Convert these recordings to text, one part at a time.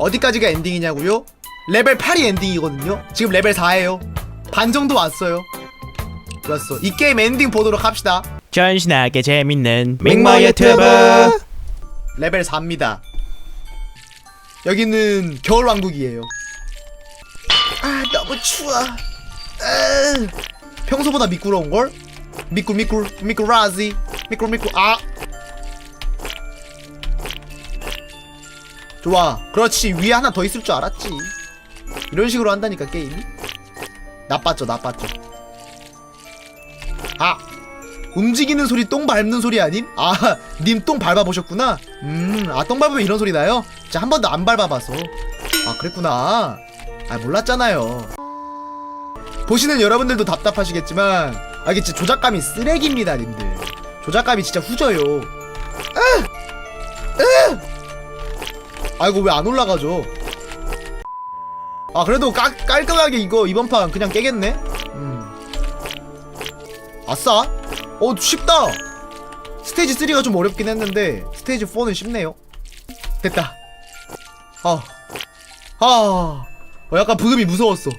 어디까지가 엔딩이냐고요? 레벨 8이 엔딩이거든요. 지금 레벨 4예요. 반 정도 왔어요. 좋았어. 이 게임 엔딩 보도록 합시다. 전신하게 재밌는 맹마 맹마 유튜브 레벨 4입니다. 여기는 겨울 왕국이에요. 아 너무 추워. 으, 평소보다 미끄러운 걸? 미끌 미끌 미끌라지 미끌 미끌 아. 좋아. 그렇지 위에 하나 더 있을 줄 알았지. 이런 식으로 한다니까 게임이. 나빴죠 나빴죠. 아 움직이는 소리 똥 밟는 소리 아님? 아, 님 똥 밟아보셨구나? 음, 아, 똥 밟으면 이런 소리 나요? 자, 한 번도 안 밟아봐서. 아, 그랬구나. 아, 몰랐잖아요. 보시는 여러분들도 답답하시겠지만, 아, 이게 진짜 조작감이 쓰레기입니다, 님들. 조작감이 진짜 후져요. 으! 으! 아이고, 왜안 올라가죠? 아, 그래도 깔, 깔끔하게 이거 이번 판 그냥 깨겠네? 음. 아싸! 어 쉽다! 스테이지 3가 좀 어렵긴 했는데 스테이지 4는 쉽네요. 됐다. 아, 아, 어, 약간 부금이 무서웠어.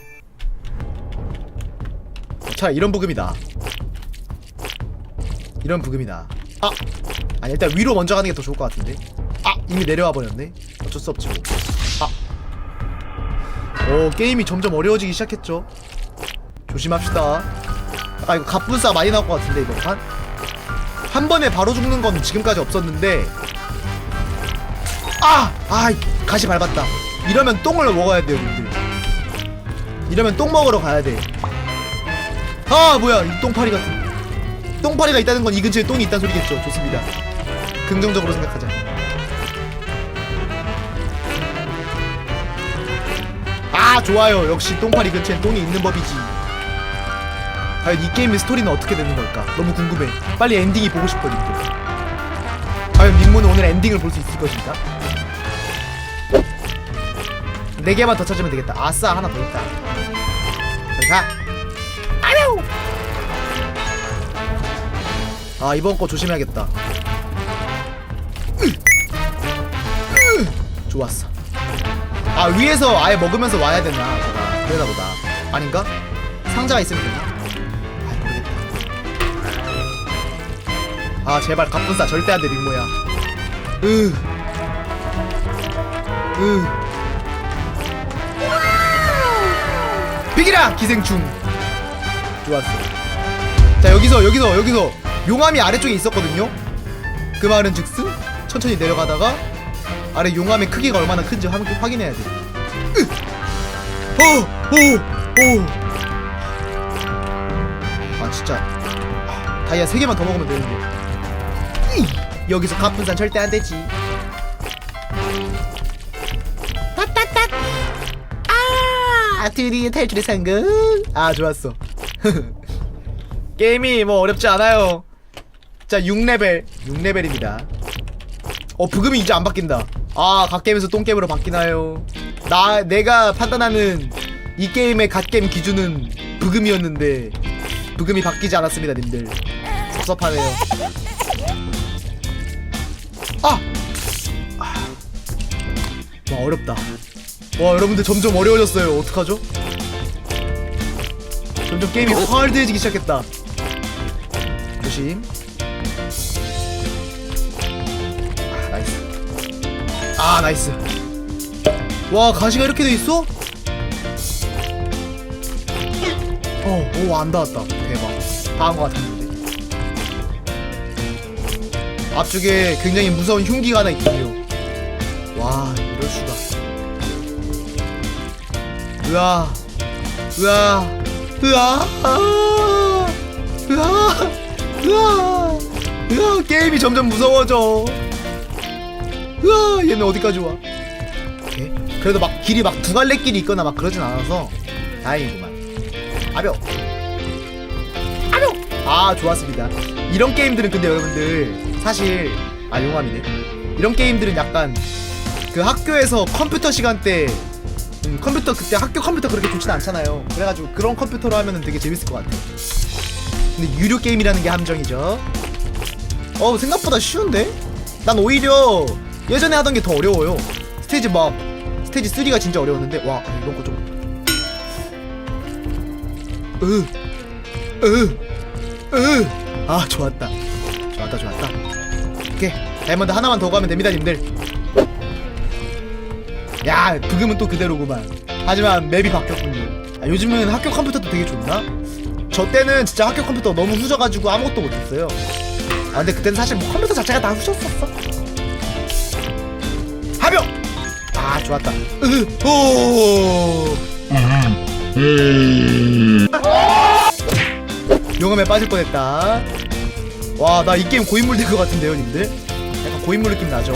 자 이런 부금이다. 이런 부금이다. 아. 아니 일단 위로 먼저 가는 게 더 좋을 것 같은데. 아 이미 내려와 버렸네 어쩔 수 없지 뭐 아 오 게임이 점점 어려워지기 시작했죠. 조심합시다. 아 이거 갑분싸 많이 나올 것 같은데 이번 판? 한 번에 바로 죽는 건 지금까지 없었는데. 아! 아 가시 밟았다. 이러면 똥을 먹어야 돼요 님들. 이러면 똥 먹으러 가야 돼아 뭐야 이 똥파리 같은. 똥파리가 있다는 건 이 근처에 똥이 있다는 소리겠죠. 좋습니다. 긍정적으로 생각하자 아 좋아요 역시 똥파리 근처에 똥이 있는 법이지 과연 이 게임의 스토리는 어떻게 되는 걸까? 너무 궁금해. 빨리 엔딩이 보고 싶어, 님들. 과연 민무는 오늘 엔딩을 볼 수 있을 것인가? 네 개만 더 찾으면 되겠다. 아싸, 하나 더 있다. 저기 가. 아뇨! 아, 이번 거 조심해야겠다. 좋았어. 아, 위에서 아예 먹으면서 와야 되나? 보다. 그러나 보다. 아닌가? 상자가 있으면 되나? 아 모르겠다. 아 제발 갑분싸 절대 안돼 빅모야. 으. 으. 비기라 기생충. 좋았어. 자 여기서 여기서 여기서 용암이 아래쪽에 있었거든요. 그 말은 즉슨 천천히 내려가다가 아래 용암의 크기가 얼마나 큰지 확- 확인해야 돼. 으. 어, 오, 오. 아 진짜. 아, 다이아 3개만 더 먹으면 되는데. 여기서 갑분산 절대 안 되지. 따따따! 아! 드디어 탈출의 성공 아 좋았어. 게임이 뭐 어렵지 않아요. 자 6레벨. 6레벨입니다. 어 부금이 이제 안 바뀐다 아 갓게임에서 똥게임으로 바뀌나요? 나 내가 판단하는 이 게임의 갓게임 기준은 부금이었는데 부금이 바뀌지 않았습니다 님들. 섭섭하네요. 아! 아. 와 어렵다. 와 여러분들 점점 어려워졌어요. 어떡하죠? 점점 게임이 하드해지기 시작했다. 조심 아 나이스 와 가시가 이렇게 돼 있어? 어, 오, 안 닿았다. 대박. 닿은 것 같았는데. 앞쪽에 굉장히 무서운 흉기가 하나 있군요. 와, 이럴 수가. 으아, 으아, 으아, 아, 으아, 으아, 으아, 게임이 점점 무서워져. 으아, 얘는 어디까지 와? 오케이. 그래도 막 길이 막 두 갈래 길이 있거나 막 그러진 않아서 다행이구만. 아벼 아벼 아 좋았습니다. 이런 게임들은 근데 여러분들 사실 아 용암이네. 이런 게임들은 약간 그 학교에서 컴퓨터 시간 때 음, 컴퓨터 그때 학교 컴퓨터 그렇게 좋진 않잖아요. 그래가지고 그런 컴퓨터로 하면은 되게 재밌을 것 같아 근데 유료 게임이라는 게 함정이죠. 어 생각보다 쉬운데? 난 오히려 예전에 하던 게 더 어려워요. 스테이지 막 스테이지 3가 진짜 어려웠는데 와 아, 이런 거좀. 으, 으, 으. 아 좋았다. 좋았다 좋았다. 오케이. 다이아몬드 하나만 더 가면 됩니다 님들. 야 부금은 또 그대로구만. 하지만 맵이 바뀌었군요. 아, 요즘은 학교 컴퓨터도 되게 좋나? 저 때는 진짜 학교 컴퓨터 너무 후져가지고 아무것도 못했어요. 아 근데 그때는 사실 뭐 컴퓨터 자체가 다 후졌었어 좋았다. 으 오 용암에 빠질 뻔했다. 와 나 이 게임 고인물 될 것 같은데요 님들? 약간 고인물 느낌 나죠?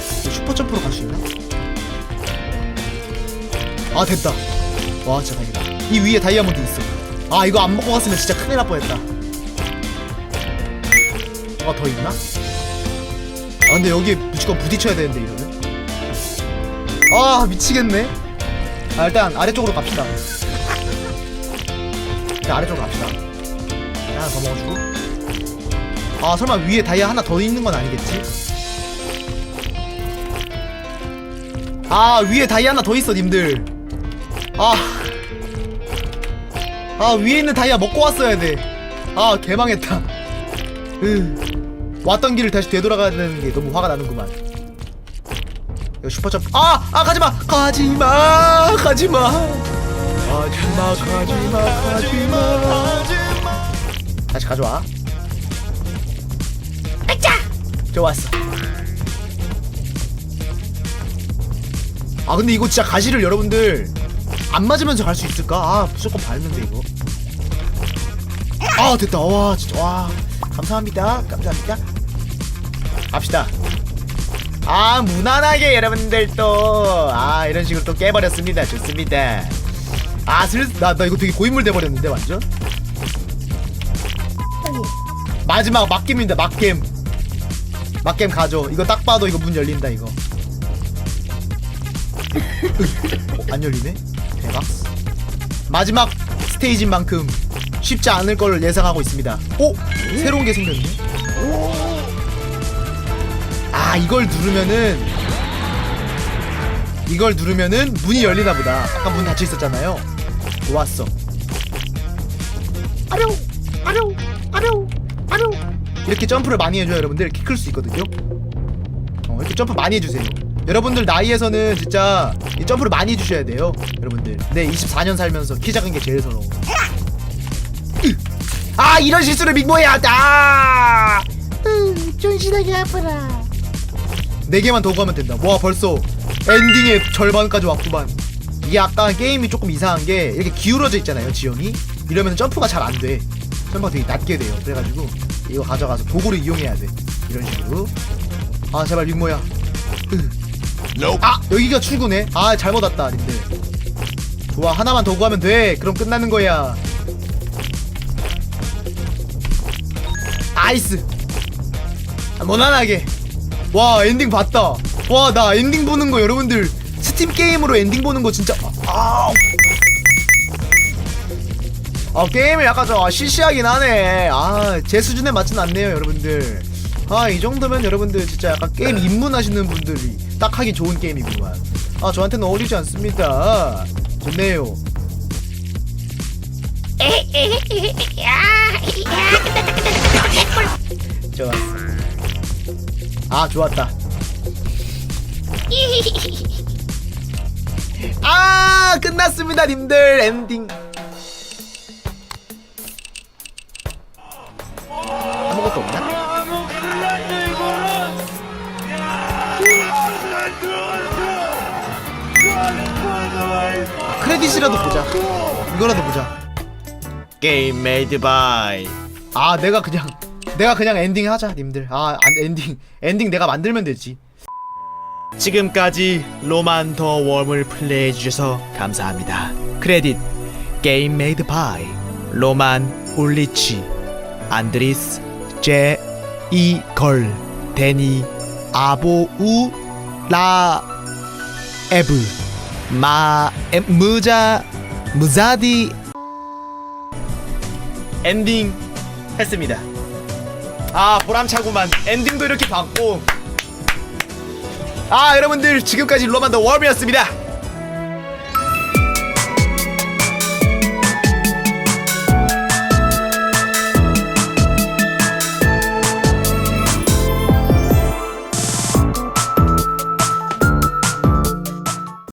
슈퍼 점프로 갈 수 있나? 아 됐다. 와 진짜 다행이다. 이 위에 다이아몬드 있어. 아 이거 안 먹고 갔으면 진짜 큰일 날 뻔했다. 뭐가 더 있나? 아 근데 여기에 무조건 부딪혀야 되는데 이러면 아 미치겠네. 아 일단 아래쪽으로 갑시다. 일단 아래쪽으로 갑시다. 하나 더 먹어주고. 아 설마 위에 다이아 하나 더 있는 건 아니겠지? 아 위에 다이아 하나 더 있어 님들. 아, 아 위에 있는 다이아 먹고 왔어야 돼아 개망했다. 으, 왔던 길을 다시 되돌아가야 되는 게 너무 화가 나는구만 이거 슈퍼점프 아! 아 가지마! 가지마! 가지마! 가지마 가지마 가지마 다시 가져와 좋았어 아 근데 이거 진짜 가시를 여러분들 안 맞으면서 갈 수 있을까? 아 무조건 밟는데 이거 아 됐다 와 진짜 와 감사합니다 감사합니다 갑시다 아 무난하게 여러분들 또. 아 이런 식으로 또 깨버렸습니다. 좋습니다. 아 슬슬 나, 나 이거 되게 고인물 돼버렸는데 완전 마지막 막겜입니다 막겜 막겜 가져 이거 딱 봐도 이거 문 열린다 이거. 어, 안 열리네? 대박. 마지막 스테이지인 만큼 쉽지 않을 걸 예상하고 있습니다. 오 새로운 게 생겼네 아 이걸 누르면은 이걸 누르면은 문이 열리나 보다. 아까 문 닫혀 있었잖아요. 좋았어. 아룡 아룡 아룡 아룡. 이렇게 점프를 많이 해줘요 여러분들. 이렇게 클수 있거든요. 어, 이렇게 점프 많이 해주세요. 여러분들 나이에서는 진짜 이 점프를 많이 해주셔야 돼요 여러분들. 네 24년 살면서 키 작은 게 제일 서러워. 으! 아 이런 실수를 믹모해야. 한다 존신하게 아파라 4개만 더 가면 된다. 와 벌써 엔딩의 절반까지 왔구만. 이게 약간 게임이 조금 이상한 게 이렇게 기울어져 있잖아요 지형이. 이러면 점프가 잘 안 돼. 점프가 되게 낮게 돼요. 그래가지고 이거 가져가서 도구를 이용해야 돼. 이런 식으로. 아 제발 윗모야 아 여기가 출구네. 아 잘못 왔다 님들. 좋아 하나만 더 구하면 돼. 그럼 끝나는 거야. 아이스. 아, 무난하게 와 엔딩 봤다 와 나 엔딩 보는 거 여러분들 스팀 게임으로 엔딩 보는 거 진짜 아, 아 게임이 약간 좀 아, 시시하긴 하네 아 제 수준에 맞진 않네요 여러분들 아 이 정도면 여러분들 진짜 약간 게임 입문하시는 분들이 딱 하기 좋은 게임이구만 아 저한테는 어울리지 않습니다 좋네요 좋았어 아 좋았다. 아 끝났습니다 님들. 엔딩. 아무것도 없나? 아, 크레딧이라도 보자. 이거라도 보자. 게임 메이드 바이 아 내가 그냥 내가 그냥 엔딩 하자 님들. 아 안, 엔딩 엔딩 내가 만들면 되지. 지금까지 로만 더 웜을 플레이해 주셔서 감사합니다. 크레딧 게임 메이드 바이 로만 울리치 안드리스 제 이걸 데니 아보우 라 에브 마 에, 무자 무자디. 엔딩 했습니다 아 보람차구만. 엔딩도 이렇게 봤고. 아 여러분들 지금까지 로만 더 웜이었습니다